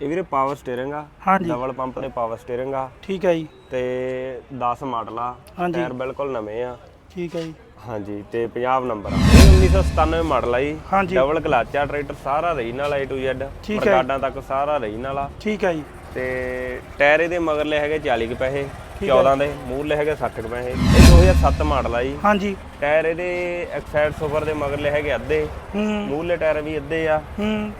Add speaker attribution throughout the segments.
Speaker 1: ਇਹ ਵੀਰੇ power steering ਆ।
Speaker 2: ਹਾਂਜੀ।
Speaker 1: ਡਬਲ ਪੰਪ ਦੇ ਪਾਵਰ ਸਟੀਅਰਿੰਗ ਆ।
Speaker 2: ਠੀਕ ਹੈ ਜੀ।
Speaker 1: ਤੇ 10 ਮਾਡਲ ਆ।
Speaker 2: ਹਾਂਜੀ।
Speaker 1: ਟਾਇਰ ਬਿਲਕੁਲ ਨਵੇਂ ਆ।
Speaker 2: ਠੀਕ ਹੈ ਜੀ।
Speaker 1: ਹਾਂਜੀ ਤੇ 50 ਨੰਬਰ ਆ। ਇਹ 1997 ਮਾਡਲ ਆ ਜੀ।
Speaker 2: ਹਾਂਜੀ।
Speaker 1: ਡਬਲ ਕਲਚ ਆ ਟਰੈਕਟਰ ਸਾਰਾ ਰਹੀ ਨਾਲ A to Z
Speaker 2: ਠੀਕ ਹੈ।
Speaker 1: ਮਰਗਾਡਾਂ ਤੱਕ ਸਾਰਾ ਰਹੀ ਨਾਲ ਆ।
Speaker 2: ਠੀਕ ਹੈ ਜੀ।
Speaker 1: ਤੇ ਟਾਇਰ ਇਹਦੇ ਮਗਰਲੇ ਹੈਗੇ 40 ਕੁ ਪੈਸੇ। 14 ਦੇ ਮੂਹਰਲੇ ਹੈਗੇ 60 ਕੁ ਪੈਸੇ। ਇਹ 2007 ਮਾਡਲ ਆ ਜੀ।
Speaker 2: ਹਾਂਜੀ।
Speaker 1: ਟਾਇਰ ਇਹਦੇ ਐਕਸਾਈਡ ਸੁਪਰ ਦੇ ਮਗਰਲੇ ਹੈਗੇ ਅੱਧੇ। ਮੂਹਰਲੇ ਟਾਇਰ ਵੀ ਅੱਧੇ ਆ।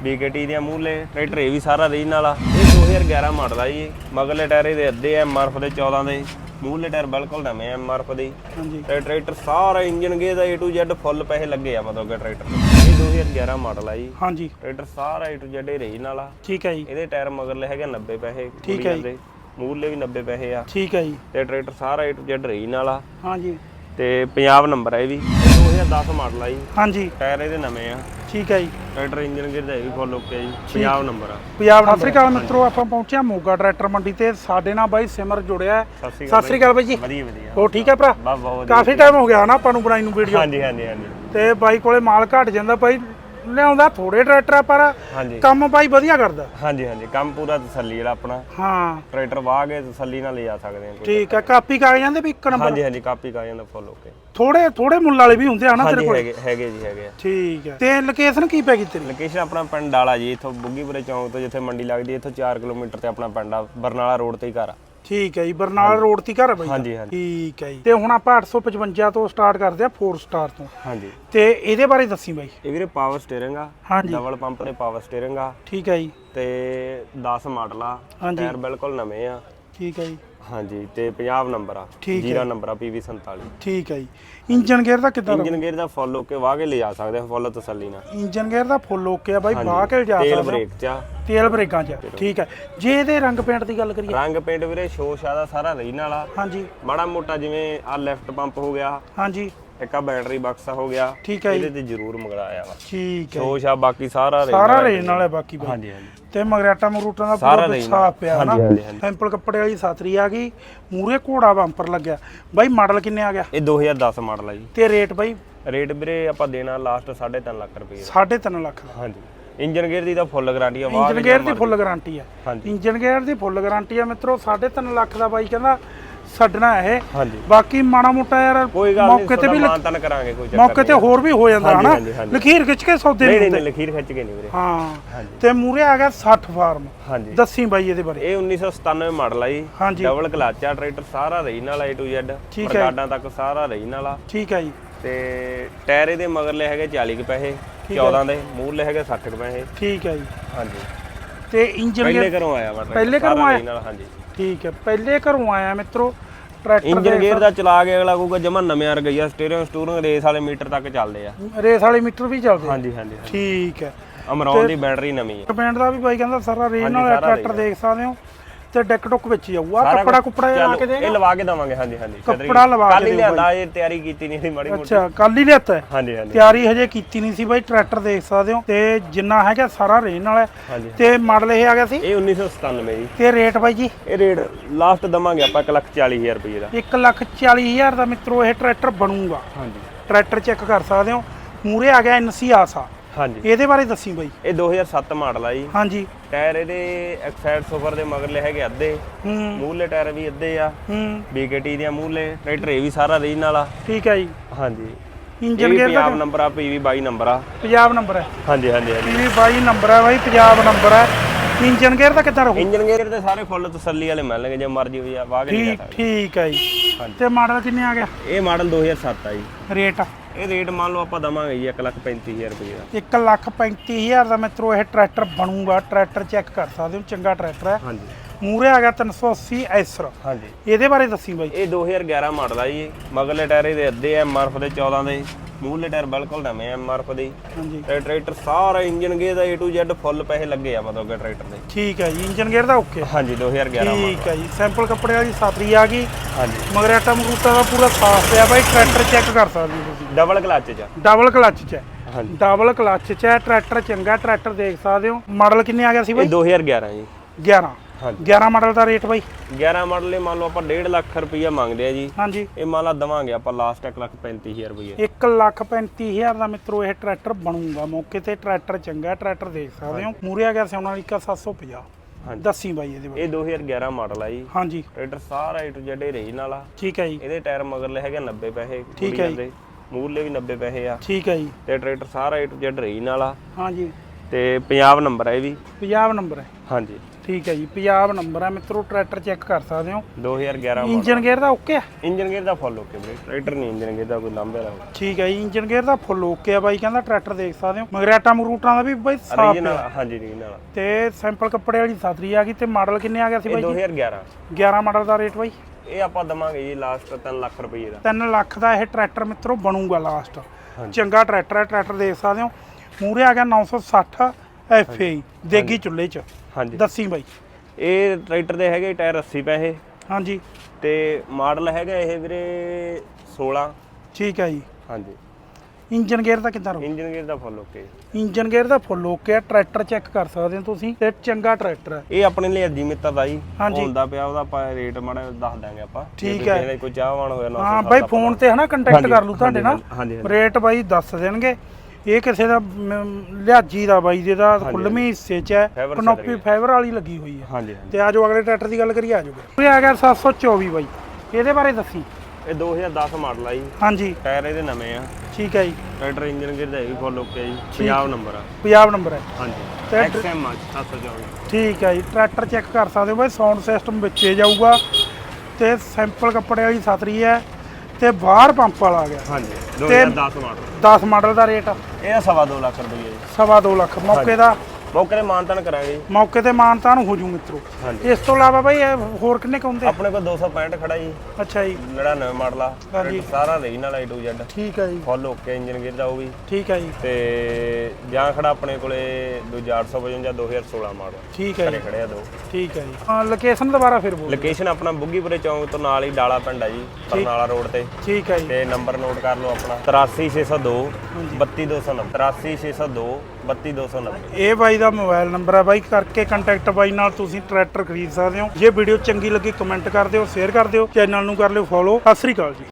Speaker 1: BKT ਦੀਆਂ ਮੂਹਰਲੇ ਟਰੈਕਟਰ ਇਹ ਵੀ ਸਾਰਾ ਰੀਨ ਵਾਲਾ ਇਹ 2011 ਮਾਡਲ ਆ ਜੀ। ਮਗਰਲੇ ਟਾਇਰ ਇਹਦੇ ਅੱਧੇ ਆ MRF ਦੇ 14 ਦੇ। ਮੂਹਰਲੇ ਟਾਇਰ ਬਿਲਕੁਲ ਨਵੇਂ ਆ MRF ਦੇ।
Speaker 2: ਹਾਂਜੀ।
Speaker 1: ਤੇ ਟਰੈਕਟਰ ਸਾਰਾ ਇੰਜਨ ਗੇ ਦਾ A to Z ਫੁੱਲ ਪੈਸੇ ਲੱਗੇ ਆ ਮਤਲਬ ਕਿ ਟਰੈਕਟਰ ਦੇ। ਇਹ 2011 ਮਾਡਲ ਆ ਜੀ।
Speaker 2: ਹਾਂਜੀ।
Speaker 1: ਟਰੈਕਟਰ ਸਾਰਾ A to Z ਰੀਨ ਵਾਲਾ
Speaker 2: ਠੀਕ ਹੈ ਜੀ।
Speaker 1: ਇਹਦੇ ਟਾਇਰ ਮਗਰਲੇ ਹੈਗੇ 90 ਪੈਸੇ।
Speaker 2: ਠੀਕ ਹੈ ਜੀ।
Speaker 1: ਦੇ ਮੂਹਰਲੇ ਵੀ 90 ਪੈਸੇ ਆ।
Speaker 2: ਠੀਕ ਹੈ ਜੀ।
Speaker 1: ਤੇ ਟਰੈਕਟਰ ਸਾਰਾ A to Z ਰੀਨ ਵਾਲਾ
Speaker 2: ਹਾਂਜੀ।
Speaker 1: ਤੇ ਪੰਜਾਬ ਨੰਬਰ ਆ ਇਹ ਵੀ। ਇਹ 2010 ਮਾਡਲ ਆ ਜੀ।
Speaker 2: ਹਾਂਜੀ।
Speaker 1: ਟਾਇਰ ਇਹਦੇ ਨਵੇਂ ਆ।
Speaker 2: ਠੀਕ ਹੈ ਜੀ।
Speaker 1: ਟਰੈਕਟਰ ਇੰਜਨ ਗੇਅਰ ਦਾ ਇਹ ਵੀ ਫੁੱਲ ਓਕੇ ਜੀ। ਪੰਜਾਬ ਨੰਬਰ ਆ।
Speaker 2: ਪੰਜਾਬ ਸਤਿ ਸ੍ਰੀ ਅਕਾਲ ਮਿੱਤਰੋ ਆਪਾਂ ਪਹੁੰਚਿਆ ਮੋਗਾ ਟਰੈਕਟਰ ਮੰਡੀ ਤੇ। ਸਾਡੇ ਨਾਲ ਬਾਈ ਸਿਮਰ ਜੁੜਿਆ ਹੈ।
Speaker 1: ਸਤਿ
Speaker 2: ਸਤਿ ਸ੍ਰੀ ਅਕਾਲ ਬਾਈ ਜੀ।
Speaker 1: ਵਧੀਆ ਵਧੀਆ।
Speaker 2: ਹੋ ਠੀਕ ਹੈ ਭਰਾ?
Speaker 1: ਬਹੁਤ।
Speaker 2: ਕਾਫੀ ਟਾਈਮ ਹੋ ਗਿਆ ਨਾ ਆਪਾਂ ਨੂੰ ਬਣਾਈ ਨੂੰ ਵੀਡੀਓ
Speaker 1: ਹਾਂਜੀ ਹਾਂਜੀ ਹਾਂਜੀ।
Speaker 2: ਤੇ ਬਾਈ ਕੋਲੇ ਮਾਲ ਘਟ ਜਾਂਦਾ ਬਾਈ। ਲਿਆਉਂਦਾ ਥੋੜੇ ਟਰੈਕਟਰ ਆ ਪਰ
Speaker 1: ਹਾਂਜੀ।
Speaker 2: ਕੰਮ ਬਾਈ ਵਧੀਆ ਕਰਦਾ।
Speaker 1: ਹਾਂਜੀ ਹਾਂਜੀ ਕੰਮ ਪੂਰਾ ਤਸੱਲੀ ਵਾਲਾ ਆਪਣਾ।
Speaker 2: ਹਾਂ।
Speaker 1: ਟਰੈਕਟਰ ਵਾਹ ਕੇ ਤਸੱਲੀ ਨਾਲ ਲਿਜਾ ਸਕਦੇ ਆ
Speaker 2: ਠੀਕ ਹੈ ਕਾਪੀ ਕਾਗਜ਼ਾਂ ਦੇ ਵੀ ਇੱਕ ਨੰਬਰ?
Speaker 1: ਹਾਂਜੀ ਹਾਂਜੀ ਕਾਪੀ ਕਾ ਜਾਂਦਾ ਫੁੱਲ ਓਕੇ
Speaker 2: ਥੋੜੇ ਥੋੜੇ ਮੁੱਲ ਵਾਲੇ ਵੀ ਹੁੰਦੇ ਆ ਨਾ ਤੇਰੇ
Speaker 1: ਹਾਂਜੀ
Speaker 2: ਕੋਲ?
Speaker 1: ਹੈਗੇ ਹੈਗੇ ਜੀ ਹੈਗੇ ਆ।
Speaker 2: ਠੀਕ ਹੈ ਤੇ ਲੋਕੇਸ਼ਨ ਕੀ ਪੈ ਗਈ ਤੇਰੀ?
Speaker 1: ਲੋਕੇਸ਼ਨ ਆਪਣਾ ਪਿੰਡ ਡਾਲਾ ਜੀ ਇੱਥੋਂ ਬੁੱਗੀਪੁਰੇ ਚੌਂਕ ਤੋਂ ਜਿੱਥੇ ਮੰਡੀ ਲੱਗਦੀ ਹੈ ਇੱਥੋਂ 4 ਕਿਲੋਮੀਟਰ ਤੇ ਆਪਣਾ ਪਿੰਡ ਆ ਬਰਨਾਲਾ ਰੋਡ ਤੇ ਹੀ ਘਰ ਆ।
Speaker 2: ਠੀਕ ਹੈ ਜੀ ਬਰਨਾਲਾ ਰੋਡ ਤੇ ਘਰ ਹੈ ਬਾਈ।
Speaker 1: ਹਾਂਜੀ ਹਾਂਜੀ।
Speaker 2: ਠੀਕ ਹੈ ਜੀ। ਤੇ ਹੁਣ ਆਪਾਂ 855 ਤੋਂ ਸਟਾਰਟ ਕਰਦੇ ਆ 4 ਸਟਾਰ ਤੋਂ।
Speaker 1: ਹਾਂਜੀ।
Speaker 2: ਤੇ ਇਹਦੇ ਬਾਰੇ ਦੱਸੀ ਬਾਈ।
Speaker 1: ਇਹ ਵੀਰੇ ਪਾਵਰ ਸਟੀਅਰਿੰਗ ਆ।
Speaker 2: ਹਾਂਜੀ।
Speaker 1: ਡਬਲ ਪੰਪ ਦੇ ਪਾਵਰ ਸਟੀਅਰਿੰਗ ਆ।
Speaker 2: ਠੀਕ ਹੈ ਜੀ।
Speaker 1: ਤੇ 10 ਮਾਡਲ ਆ। ਟਾਇਰ ਬਿਲਕੁਲ ਨਵੇਂ ਆ।
Speaker 2: ਠੀਕ ਹੈ ਜੀ।
Speaker 1: ਹਾਂਜੀ ਤੇ 50 ਨੰਬਰ ਆ।
Speaker 2: ਠੀਕ
Speaker 1: ਜੀਰਾ ਨੰਬਰ ਆ PV47
Speaker 2: ਠੀਕ ਹੈ ਜੀ। ਇੰਜਨ ਗੇਅਰ ਦਾ ਕਿੱਦਾਂ
Speaker 1: ਇੰਜਨ ਗੇਅਰ ਦਾ ਫੁੱਲ ਓਕੇ ਵਾਹ ਕੇ ਲਿਜਾ ਸਕਦੇ ਆ ਫੁੱਲ ਤਸੱਲੀ ਨਾਲ।
Speaker 2: ਇੰਜਨ ਗੇਅਰ ਦਾ ਫੁੱਲ ਓਕੇ ਆ ਬਾਈ ਬਾਹ ਕੇ ਜਾ
Speaker 1: ਤੇਲ
Speaker 2: ਸਕਦਾ
Speaker 1: ਬ੍ਰੇਕ ਚ ਆ।
Speaker 2: ਤੇਲ ਬ੍ਰੇਕਾਂ 'ਚ ਠੀਕ ਹੈ। ਜੇ ਇਹਦੇ ਰੰਗ ਪੇਂਟ ਦੀ ਗੱਲ ਕਰੀਏ।
Speaker 1: ਰੰਗ ਪੇਂਟ ਵੀਰੇ ਸ਼ੋਸ਼ਾ ਦਾ ਸਾਰਾ ਰੀਨ ਵਾਲਾ।
Speaker 2: ਹਾਂਜੀ।
Speaker 1: ਮਾੜਾ ਮੋਟਾ ਜਿਵੇਂ ਆ ਲੈਫਟ ਪੰਪ ਹੋ ਗਿਆ।
Speaker 2: ਹਾਂਜੀ।
Speaker 1: ਇੱਕ ਆ ਬੈਟਰੀ ਬਕਸਾ ਹੋ ਗਿਆ।
Speaker 2: ਠੀਕ ਹੈ ਜੀ।
Speaker 1: ਇਹਦੇ ਤੇ ਜ਼ਰੂਰ ਮੰਗਾਇਆ ਵਾ।
Speaker 2: ਠੀਕ ਹੈ
Speaker 1: ਸ਼ੋਸ਼ਾ ਬਾਕੀ ਸਾਰਾ ਰੀਨ
Speaker 2: ਸਾਰਾ ਰੇਨ ਨਾਲ ਹੈ ਬਾਕੀ ਬਾਈ।
Speaker 1: ਹਾਂਜੀ ਹਾਂਜੀ।
Speaker 2: ਤੇ ਮਗਰਾਟਾ ਮਗਰੂਟਾਂ ਦਾ
Speaker 1: ਸਾਰਾ
Speaker 2: ਪੂਰਾ ਸਾਫ਼ ਪਿਆ ਨਾ।
Speaker 1: ਹਾਂਜੀ, ਹਾਂਜੀ, ਹਾਂਜੀ।
Speaker 2: ਸਿੰਪਲ ਕੱਪੜੇ ਵਾਲੀ ਸਾਤਰੀ ਆ ਗਈ। ਮੂਰੇ ਘੋੜਾ ਬੰਪਰ ਲੱਗਿਆ। ਬਾਈ ਮਾਡਲ ਕਿੰਨੇ ਆ ਗਿਆ?
Speaker 1: ਇਹ 2010 ਮਾਡਲ ਆ ਜੀ।
Speaker 2: ਤੇ ਰੇਟ ਬਾਈ?
Speaker 1: ਰੇਟ ਵੀਰੇ ਆਪਾਂ ਦੇਣਾ ਲਾਸਟ 3.5 ਲੱਖ ਰੁਪਏ
Speaker 2: 3.5 ਲੱਖ ਦਾ।
Speaker 1: ਹਾਂਜੀ। ਇੰਜਨ ਗੇਅਰ ਦੀ ਤਾਂ ਫੁੱਲ ਗਾਰੰਟੀ ਆ ਵਾਹ
Speaker 2: ਇੰਜਨ ਗੇਅਰ ਦੀ ਫੁੱਲ ਗਾਰੰਟੀ ਆ।
Speaker 1: ਹਾਂਜੀ।
Speaker 2: ਇੰਜਨ ਗੇਅਰ ਦੀ ਫੁੱਲ ਗਾਰੰਟੀ ਆ ਮਿੱਤਰੋ 3.5 ਲੱਖ ਦਾ ਬਾਈ ਕਹਿੰਦਾ। ਛੱਡਣਾ ਇਹ।
Speaker 1: ਹਾਂਜੀ।
Speaker 2: ਬਾਕੀ ਮਾੜਾ ਮੋਟਾ ਯਾਰ
Speaker 1: ਕੋਈ ਗੱਲ ਨਹੀਂ
Speaker 2: ਮੌਕੇ ਤੇ ਵੀ
Speaker 1: ਮਾਨਤਨ ਕਰਾਂਗੇ ਕੋਈ ਚੱਕਰ
Speaker 2: ਮੌਕੇ ਤੇ ਹੋਰ ਵੀ ਹੋ ਜਾਂਦਾ
Speaker 1: ਹਾਂਜੀ,
Speaker 2: ਹਨਾ।
Speaker 1: ਹਾਂਜੀ, ਹਾਂਜੀ।
Speaker 2: ਲਖੀਰ ਖਿੱਚ ਕੇ ਸੌਦੇ
Speaker 1: ਨਹੀਂ
Speaker 2: ਨਹੀਂ
Speaker 1: ਲਖੀਰ ਖਿੱਚ ਕੇ ਨਹੀਂ ਵੀਰੇ।
Speaker 2: ਹਾਂ। ਤੇ ਮੂਰੇ ਆ ਗਿਆ 60 ਫਾਰਮ।
Speaker 1: ਹਾਂਜੀ।
Speaker 2: ਦੱਸੀ ਬਾਈ ਇਹਦੇ ਬਾਰੇ।
Speaker 1: ਇਹ 1997 ਮਾਡਲ ਆ ਜੀ।
Speaker 2: ਹਾਂਜੀ।
Speaker 1: ਡਬਲ ਕਲਚ ਆ ਟਰੈਕਟਰ ਸਾਰਾ ਰਹੀ ਨਾਲ A to Z
Speaker 2: ਠੀਕ ਹੈ।
Speaker 1: ਤੱਕ ਸਾਰਾ ਨਾਲ ਆ।
Speaker 2: ਠੀਕ ਹੈ ਜੀ।
Speaker 1: ਤੇ ਟਾਇਰ ਇਹਦੇ ਮਗਰਲੇ ਹੈਗੇ 40 ਕੁ ਪੈਸੇ 14 ਦੇ। ਮੂਹਰਲੇ ਹੈਗੇ 60 ਕੁ ਪੈਸੇ।
Speaker 2: ਠੀਕ ਹੈ ਜੀ।
Speaker 1: ਹਾਂਜੀ।
Speaker 2: ਤੇ ਇੰਜਨ
Speaker 1: ਪਹਿਲੇ ਘਰੋਂ ਆਇਆ ਟਰੈਕਟਰ,
Speaker 2: ਪਹਿਲੇ ਘਰੋਂ ਆਇਆ?
Speaker 1: ਹਾਂਜੀ।
Speaker 2: ਠੀਕ ਹੈ ਪਹਿਲੇ ਘਰੋਂ ਆਇਆ ਮਿੱਤਰੋ ਟਰੈਕਟਰ
Speaker 1: ਇੰਜਨ ਗੇਅਰ ਦਾ ਚਲਾ ਕੇ ਅਗਲਾ ਕਹੂਗਾ ਜਮਾ ਨਵੇਂ ਵਰ ਗਈ ਆ ਸਟੀਅਰਿੰਗ ਸਟੂਰਿੰਗ ਰੇਸ ਵਾਲੇ ਮੀਟਰ ਤੱਕ ਚੱਲਦੇ ਆ।
Speaker 2: ਰੇਸ ਵਾਲੇ ਮੀਟਰ ਵੀ ਚੱਲਦੇ।
Speaker 1: ਹਾਂਜੀ ਹਾਂਜੀ।
Speaker 2: ਠੀਕ ਹੈ।
Speaker 1: ਅਮਰੌਨ ਦੀ ਬੈਟਰੀ ਨਵੀਂ ਹੈ
Speaker 2: ਪੈਂਟ ਦਾ ਵੀ ਬਾਈ ਕਹਿੰਦਾ ਸਾਰਾ ਰੇਨ ਨਾਲ ਟਰੈਕਟਰ ਦੇਖ ਸਕਦੇ ਹੋ। ਤੇ ਡੈਕ ਡੁੱਕ ਵਿੱਚ ਹੀ ਆਊਗਾ ਕੱਪੜਾ ਕੁਪੜਾ ਲਾ ਕੇ ਦੇਗਾ
Speaker 1: ਇਹ ਲਵਾ ਕੇ ਦਵਾਂਗੇ ਹਾਂਜੀ ਹਾਂਜੀ
Speaker 2: ਕੱਪੜਾ ਲਵਾ
Speaker 1: ਕੱਲ
Speaker 2: ਕੇ
Speaker 1: ਹੀ ਲਿਆਂਦਾ ਇਹ ਤਿਆਰੀ ਕੀਤੀ ਨਹੀਂ ਸੀ ਮਾੜੀ ਮੋਟੀ।
Speaker 2: ਅੱਛਾ ਕੱਲ ਹੀ ਲਿਆਤਾ ਹੈ?
Speaker 1: ਹਾਂਜੀ ਹਾਂਜੀ।
Speaker 2: ਤਿਆਰੀ ਹਜੇ ਕੀਤੀ ਨਹੀਂ ਸੀ ਬਾਈ ਟਰੈਕਟਰ ਦੇਖ ਸਕਦੇ ਹੋ। ਤੇ ਜਿੰਨਾ ਹੈਗਾ ਸਾਰਾ ਰੇਨ ਵਾਲਾ ਹੈ।
Speaker 1: ਹਾਂਜੀ।
Speaker 2: ਤੇ ਮਾਡਲ ਇਹ ਆ ਗਿਆ ਸੀ?
Speaker 1: ਇਹ 1997 ਜੀ।
Speaker 2: ਤੇ ਰੇਟ ਬਾਈ ਜੀ?
Speaker 1: ਇਹ ਰੇਟ ਲਾਸਟ ਦਵਾਂਗੇ ਆਪਾਂ 140000 ਰੁਪਏ ਦਾ।
Speaker 2: 1 ਲੱਖ 40 ਹਜ਼ਾਰ ਦਾ ਮਿੱਤਰੋ ਇਹ ਟਰੈਕਟਰ ਬਣੂਗਾ।
Speaker 1: ਹਾਂਜੀ।
Speaker 2: ਟਰੈਕਟਰ ਚੈੱਕ ਕਰ ਸਕਦੇ ਹੋ। ਮੂਰੇ ਆ ਗਿਆ ਐਨਸੀ ਆਸਾ।
Speaker 1: ਹਾਂਜੀ।
Speaker 2: ਇਹਦੇ ਬਾਰੇ ਦੱਸੀ ਬਾਈ।
Speaker 1: ਇਹ 2007 ਮਾਡਲ ਆ ਜੀ।
Speaker 2: ਹਾਂਜੀ।
Speaker 1: ਟਾਇਰ ਇਹਦੇ ਐਕਸਾਈਡ ਸੁਪਰ ਦੇ ਮਗਰਲੇ ਹੈਗੇ ਅੱਧੇ।
Speaker 2: ਹੂੰ।
Speaker 1: ਮੂਹਰਲੇ ਟਾਇਰ ਵੀ ਅੱਧੇ ਆ।
Speaker 2: ਹੂੰ।
Speaker 1: BKT ਦੀਆਂ ਮੂਹਰਲੇ ਟਰੈਕਟਰ ਇਹ ਵੀ ਸਾਰਾ ਰੀਨ ਵਾਲਾ।
Speaker 2: ਠੀਕ ਹੈ ਜੀ।
Speaker 1: ਹਾਂਜੀ।
Speaker 2: ਇੰਜਨ ਗੇਅਰ ਦਾ
Speaker 1: ਪੰਜਾਬ ਨੰਬਰ ਆ PV 22 ਨੰਬਰ ਆ।
Speaker 2: ਪੰਜਾਬ ਨੰਬਰ ਹੈ
Speaker 1: ਹਾਂਜੀ ਹਾਂਜੀ ਹਾਂਜੀ।
Speaker 2: ਪੀਵੀ 22 ਨੰਬਰ ਹੈ ਬਾਈ ਪੰਜਾਬ ਨੰਬਰ ਹੈ ਇੰਜਨ ਗੇਅਰ ਦਾ ਕਿੱਦਾਂ ਰਹੂ?
Speaker 1: ਇੰਜਨ ਗੇਅਰ ਤੇ ਸਾਰੇ ਫੁੱਲ ਤਸੱਲੀ ਵਾਲੇ ਮਿਲਣਗੇ ਜੇ ਮਰਜ਼ੀ ਹੋਈ ਆ ਵਾਹ ਕੇ
Speaker 2: ਠੀਕ ਠੀਕ ਹੈ ਜੀ। ਤੇ ਮਾਡਲ ਕਿੰਨੇ ਆ ਗਿਆ?
Speaker 1: ਇਹ ਮਾਡਲ 2007 ਆ ਜੀ।
Speaker 2: ਰੇਟ?
Speaker 1: ਇਹ ਰੇਟ ਮੰਨ ਲਓ ਆਪਾਂ ਦਵਾਂਗੇ ਜੀ 135000 ਰੁਪਏ ਦਾ।
Speaker 2: 1 ਲੱਖ 35000 ਦਾ ਮਿੱਤਰੋ ਇਹ ਟਰੈਕਟਰ ਬਣੂਗਾ। ਟਰੈਕਟਰ ਚੈੱਕ ਕਰ ਸਕਦੇ ਹੋ ਚੰਗਾ ਟਰੈਕਟਰ ਹੈ।
Speaker 1: ਹਾਂਜੀ।
Speaker 2: ਮੂਰੇ ਆ ਗਿਆ 380 ਐਸਰ।
Speaker 1: ਹਾਂਜੀ।
Speaker 2: ਇਹਦੇ ਬਾਰੇ ਦੱਸੀ ਬਾਈ।
Speaker 1: ਇਹ 2011 ਮਾਡਲ ਆ ਜੀ। ਮਗਰਲੇ ਟਾਇਰ ਇਹਦੇ ਅੱਧੇ ਆ MRF ਦੇ 14 ਦੇ। ਮੂਹਰਲੇ ਟਾਇਰ ਬਿਲਕੁਲ ਨਵੇਂ MRF ਦੇ
Speaker 2: ਹਾਂਜੀ।
Speaker 1: ਤੇ ਟਰੈਕਟਰ ਸਾਰਾ ਇੰਜਨ ਗੇ ਦਾ A to Z ਫੁੱਲ ਪੈਸੇ ਲੱਗੇ ਆ ਮਤਲਬ ਕਿ ਟਰੈਕਟਰ ਦੇ।
Speaker 2: ਠੀਕ ਹੈ ਜੀ ਇੰਜਨ ਗੇਅਰ ਦਾ ਓਕੇ
Speaker 1: ਹਾਂਜੀ 2011 ਮਾਡਲ।
Speaker 2: ਠੀਕ ਹੈ ਜੀ ਸੈਂਪਲ ਕੱਪੜੇ ਵਾਲੀ ਸਾਤਰੀ ਆ ਗਈ।
Speaker 1: ਹਾਂਜੀ।
Speaker 2: ਮਗਰਾਟਾ ਮਗਰੂਟਾ ਦਾ ਪੂਰਾ ਸਾਫ਼ ਪਿਆ ਬਾਈ ਟਰੈਕਟਰ ਚੈੱਕ ਕਰ ਸਕਦੇ ਹੋ ਤੁਸੀਂ।
Speaker 1: ਡਬਲ ਕਲਚ ਚ।
Speaker 2: ਡਬਲ ਕਲੱਚ ਚ
Speaker 1: ਹਾਂਜੀ।
Speaker 2: ਡਬਲ ਕਲੱਚ ਚ ਹੈ ਟਰੈਕਟਰ ਚੰਗਾ ਟਰੈਕਟਰ ਦੇਖ ਸਕਦੇ ਹੋ। ਮਾਡਲ ਕਿੰਨੇ ਆ ਗਿਆ ਸੀ ਬਾਈ?
Speaker 1: 2011 ਜੀ।
Speaker 2: 11
Speaker 1: ਹਾਂਜੀ।
Speaker 2: 11 ਮਾਡਲ ਦਾ ਰੇਟ ਬਾਈ।
Speaker 1: 11 ਮਾਡਲ ਇਹ ਮੰਨ ਲਓ ਆਪਾਂ 1.5 ਲੱਖ ਰੁਪਈਆ ਮੰਗਦੇ ਆ ਜੀ।
Speaker 2: ਹਾਂਜੀ।
Speaker 1: ਇਹ ਮੰਨ ਲਾ ਦਵਾਂਗੇ ਆਪਾਂ ਲਾਸਟ 135000 ਰੁਪਏ
Speaker 2: 1 ਲੱਖ 35000 ਦਾ ਮਿੱਤਰੋ ਇਹ ਟਰੈਕਟਰ ਬਣੂਗਾ। ਮੌਕੇ ਤੇ ਟਰੈਕਟਰ ਚੰਗਾ ਟਰੈਕਟਰ ਦੇਖ ਸਕਦੇ ਹੋ। ਮੂਰੇ ਆ ਗਿਆ ਸੋਨਾਲੀਕਾ 750
Speaker 1: ਹਾਂਜੀ।
Speaker 2: ਦੱਸੀ ਬਾਈ ਇਹਦੇ ਬਾਰੇ।
Speaker 1: ਇਹ 2011 ਮਾਡਲ ਆ ਜੀ।
Speaker 2: ਹਾਂਜੀ।
Speaker 1: ਟਰੈਕਟਰ ਸਾਰਾ ਏ ਟੂ ਜ਼ੈਡ ਰੀਜਨਲ ਆ।
Speaker 2: ਠੀਕ ਹੈ ਜੀ।
Speaker 1: ਇਹਦੇ ਟਾਇਰ ਮਗਰਲੇ ਹੈਗੇ 90 ਪੈਸੇ
Speaker 2: ਠੀਕ ਹੈ ਜੀ।
Speaker 1: ਦੇ ਮੂਹਰਲੇ ਵੀ 90 ਪੈਸੇ ਆ।
Speaker 2: ਠੀਕ ਹੈ ਜੀ।
Speaker 1: ਤੇ ਟਰੈਕਟਰ ਸਾਰਾ ਏ ਟੂ ਜ਼ੈਡ ਰੀਜਨਲ ਆ।
Speaker 2: ਹਾਂਜੀ।
Speaker 1: ਤੇ ਪੰਜਾਬ ਨੰਬਰ ਹੈ ਇਹ ਵੀ।
Speaker 2: ਪੰਜਾਬ ਨੰਬਰ ਹੈ।
Speaker 1: ਹਾਂਜੀ।
Speaker 2: ਠੀਕ ਹੈ ਜੀ ਪੰਜਾਬ ਨੰਬਰ ਹੈ। ਮਿੱਤਰੋ ਟਰੈਕਟਰ ਚੈੱਕ ਕਰ ਸਕਦੇ ਹੋ।
Speaker 1: 2011 ਮਾਡਲ
Speaker 2: ਇੰਜਨ ਗੇਅਰ ਦਾ ਓਕੇ ਆ
Speaker 1: ਇੰਜਨ ਗੇਅਰ ਦਾ ਫੁੱਲ ਓਕੇ ਵੀਰੇ। ਟਰੈਕਟਰ ਨਹੀਂ ਇੰਜਨ ਗੇਅਰ ਦਾ ਕੋਈ ਲਾਂਭੇ ਵਾਲਾ
Speaker 2: ਠੀਕ ਹੈ ਜੀ ਇੰਜਨ ਗੇਅਰ ਦਾ ਫੁੱਲ ਓਕੇ ਆ ਬਾਈ ਕਹਿੰਦਾ ਟਰੈਕਟਰ ਦੇਖ ਸਕਦੇ ਹੋ। ਮਗਰੇਟਾ ਮਰੂਟਾਂ ਦਾ ਵੀ ਬਾਈ ਸਾਫ਼
Speaker 1: ਰੀਜਨਲ ਹਾਂਜੀ ਰੀਜਨਲ
Speaker 2: ਤੇ ਸੈਂਪਲ ਕੱਪੜੇ ਵਾਲੀ ਸਾਤਰੀ ਆ ਗਈ ਤੇ ਮਾਡਲ ਕਿੰਨੇ ਆ ਗਿਆ ਸੀ ਬਾਈ ਜੀ?
Speaker 1: 2011
Speaker 2: 11 ਮਾਡਲ ਦਾ ਰੇਟ ਬਾਈ।
Speaker 1: ਇਹ ਆਪਾਂ ਦਵਾਂਗੇ ਜੀ ਲਾਸਟ 3 ਲੱਖ ਰੁਪਏ ਦਾ।
Speaker 2: 3 ਲੱਖ ਦਾ ਇਹ ਟਰੈਕਟਰ ਮਿੱਤਰੋ ਬਣੂਗਾ ਲਾਸਟ ਚੰਗਾ ਟਰੈਕਟਰ ਹੈ ਟਰੈਕਟਰ ਦੇਖ ਸਕਦੇ ਹੋ। ਮੂਰੇ ਆ ਗਿਆ 960 FA ਦੇਗੀ ਚੁੱਲ੍ਹੇ 'ਚ।
Speaker 1: ਹਾਂਜੀ।
Speaker 2: ਦੱਸੀ ਬਾਈ।
Speaker 1: ਇਹ ਟਰੈਕਟਰ ਦੇ ਹੈਗੇ ਟਾਇਰ 80 ਪੈਸੇ।
Speaker 2: ਹਾਂਜੀ।
Speaker 1: ਤੇ ਮਾਡਲ ਹੈਗਾ ਇਹ ਵੀਰੇ 16
Speaker 2: ਠੀਕ ਹੈ ਜੀ।
Speaker 1: ਹਾਂਜੀ।
Speaker 2: ਇੰਜਨ ਗੇਅਰ ਦਾ ਕਿੱਦਾਂ ਰਹੂ?
Speaker 1: ਇੰਜਨ ਗੇਅਰ ਦਾ ਫੁੱਲ ਓਕੇ
Speaker 2: ਇੰਜਨ ਗੇਅਰ ਦਾ ਫੁੱਲ ਓਕੇ ਆ ਟਰੈਕਟਰ ਚੈੱਕ ਕਰ ਸਕਦੇ ਹੋ ਤੁਸੀਂ ਤੇ ਚੰਗਾ ਟਰੈਕਟਰ ਹੈ।
Speaker 1: ਇਹ ਆਪਣੇ ਲਈ ਅਰਜੀ ਮਿੱਤਰ ਦਾ ਜੀ। ਹੁੰਦਾ ਪਿਆ ਉਹਦਾ ਆਪਾਂ ਰੇਟ ਮਾੜਾ ਦੱਸ ਦਾਂਗੇ ਆਪਾਂ।
Speaker 2: ਠੀਕ ਹੈ।
Speaker 1: ਕੋਈ ਚਾਹਵਾਨ ਹੋਇਆ ਨਾ
Speaker 2: ਹਾਂ ਬਾਈ ਫੋਨ ਤੇ ਹਨਾ ਕੰਟੈਕਟ ਕਰ ਲੂ ਤੁਹਾਡੇ ਨਾਲ। ਰੇਟ ਬਾਈ ਦੱਸ ਦੇਣਗੇ। ਇਹ ਕਿਸੇ ਦਾ ਮ, ਲਿਹਾਜੀ ਦਾ ਬਾਈ ਜੀ ਦਾ ਖੁੱਲਵੀਂ ਹਿੱਸੇ 'ਚ ਹੈ
Speaker 1: Fiber
Speaker 2: ਕਨੋਪੀ। ਫਾਈਬਰ ਵਾਲੀ ਲੱਗੀ ਹੋਈ ਹੈ।
Speaker 1: ਹਾਂਜੀ ਹਾਂਜੀ।
Speaker 2: ਤੇ ਆਜੋ ਅਗਲੇ ਟਰੈਕਟਰ ਦੀ ਗੱਲ ਕਰੀਏ ਆਜੋ ਇਹ ਆ ਗਿਆ 724 ਬਾਈ। ਇਹਦੇ ਬਾਰੇ ਦੱਸੀ।
Speaker 1: ਇਹ 2010 ਮਾਡਲ ਆ ਜੀ।
Speaker 2: ਹਾਂਜੀ।
Speaker 1: ਟਾਇਰ ਇਹਦੇ ਨਵੇਂ ਆ।
Speaker 2: ਠੀਕ ਹੈ ਜੀ।
Speaker 1: ਟਰੈਕਟਰ ਇੰਜਨ ਗੇਅਰ ਦਾ ਵੀ ਫੁੱਲ ਓਕੇ ਜੀ। ਪੰਜਾਬ ਨੰਬਰ ਆ।
Speaker 2: ਪੰਜਾਬ ਨੰਬਰ ਹੈ।
Speaker 1: ਹਾਂਜੀ।
Speaker 2: ਤੇ
Speaker 1: XM ਆ 724
Speaker 2: ਠੀਕ ਹੈ ਜੀ। ਟਰੈਕਟਰ ਚੈੱਕ ਕਰ ਸਕਦੇ ਹੋ ਬਾਈ ਸਾਊਂਡ ਸਿਸਟਮ ਵਿੱਚੇ ਜਾਊਗਾ। ਤੇ ਸੈਂਪਲ ਕੱਪੜੇ ਵਾਲੀ ਸਾਤਰੀ ਹੈ। ਤੇ ਬਾਹਰ ਪੰਪ ਵਾਲਾ ਆ ਗਿਆ।
Speaker 1: ਹਾਂਜੀ। 2010 ਮਾਡਲ।
Speaker 2: 10 ਮਾਡਲ ਦਾ ਰੇਟ
Speaker 1: ਇਹ ਸਵਾ ਦੋ ਲੱਖ ਰੁਪਏ ਜੀ।
Speaker 2: ਸਵਾ ਦੋ ਲੱਖ। ਮੌਕੇ ਦਾ
Speaker 1: ਮੌਕੇ ਤੇ ਮਾਨਤਨ ਕਰਾਂਗੇ ਜੀ।
Speaker 2: ਮੌਕੇ ਤੇ ਮਾਨਤਾ ਨੂੰ ਹੋ ਜੂ ਮਿੱਤਰੋ।
Speaker 1: ਹਾਂਜੀ।
Speaker 2: ਇਸ ਤੋਂ ਇਲਾਵਾ ਬਾਈ ਇਹ ਹੋਰ ਕਿੰਨੇ ਕੁ ਹੁੰਦੇ ਆ?
Speaker 1: ਆਪਣੇ ਕੋਲ 265 ਖੜਾ ਜੀ।
Speaker 2: ਅੱਛਾ ਜੀ।
Speaker 1: 99 ਮਾਡਲ ਆ
Speaker 2: ਹਾਂਜੀ।
Speaker 1: ਸਾਰਾ ਰੀਜਨਲ A to Z
Speaker 2: ਠੀਕ ਹੈ ਜੀ।
Speaker 1: ਫੁੱਲ ਓਕੇ ਇੰਜਨ ਉਹ ਵੀ
Speaker 2: ਠੀਕ ਹੈ ਜੀ।
Speaker 1: ਤੇ ਜਾਂ ਖੜਾ ਆਪਣੇ ਕੋਲੇ ਦੂਜਾ 855 2016 ਮਾਡਲ।
Speaker 2: ਠੀਕ ਹੈ
Speaker 1: ਘਰੇ
Speaker 2: ਜੀ
Speaker 1: ਖੜੇ ਆ ਦੋ।
Speaker 2: ਠੀਕ ਹੈ ਜੀ। ਹਾਂ ਲੋਕੇਸ਼ਨ ਦੁਬਾਰਾ ਫਿਰ ਬੋਲ
Speaker 1: ਲੋਕੇਸ਼ਨ ਆਪਣਾ ਬੁੱਗੀਪੁਰੇ ਚੌਂਕ ਤੋਂ ਨਾਲ ਹੀ ਡਾਲਾ ਪਿੰਡ ਆ ਜੀ ਬਰਨਾਲਾ ਰੋਡ ਤੇ।
Speaker 2: ਠੀਕ ਹੈ ਜੀ।
Speaker 1: ਤੇ ਨੰਬਰ ਨੋਟ ਕਰ ਲਓ ਆਪਣਾ। 83602 32290 83602 32290
Speaker 2: ਇਹ ਬਾਈ ਦਾ ਮੋਬਾਈਲ ਨੰਬਰ ਹੈ ਬਾਈ, ਕਰਕੇ ਕੰਟੈਕਟ ਬਾਈ ਨਾਲ ਤੁਸੀਂ ਟਰੈਕਟਰ ਖਰੀਦ ਸਕਦੇ ਹੋ। ਜੇ ਵੀਡੀਓ ਚੰਗੀ ਲੱਗੀ ਕਮੈਂਟ ਕਰ ਦਿਓ ਸ਼ੇਅਰ ਕਰ ਦਿਓ ਚੈਨਲ ਨੂੰ ਕਰ ਲਿਓ ਫੋਲੋ ਸਤਿ ਸ੍ਰੀ ਅਕਾਲ ਜੀ।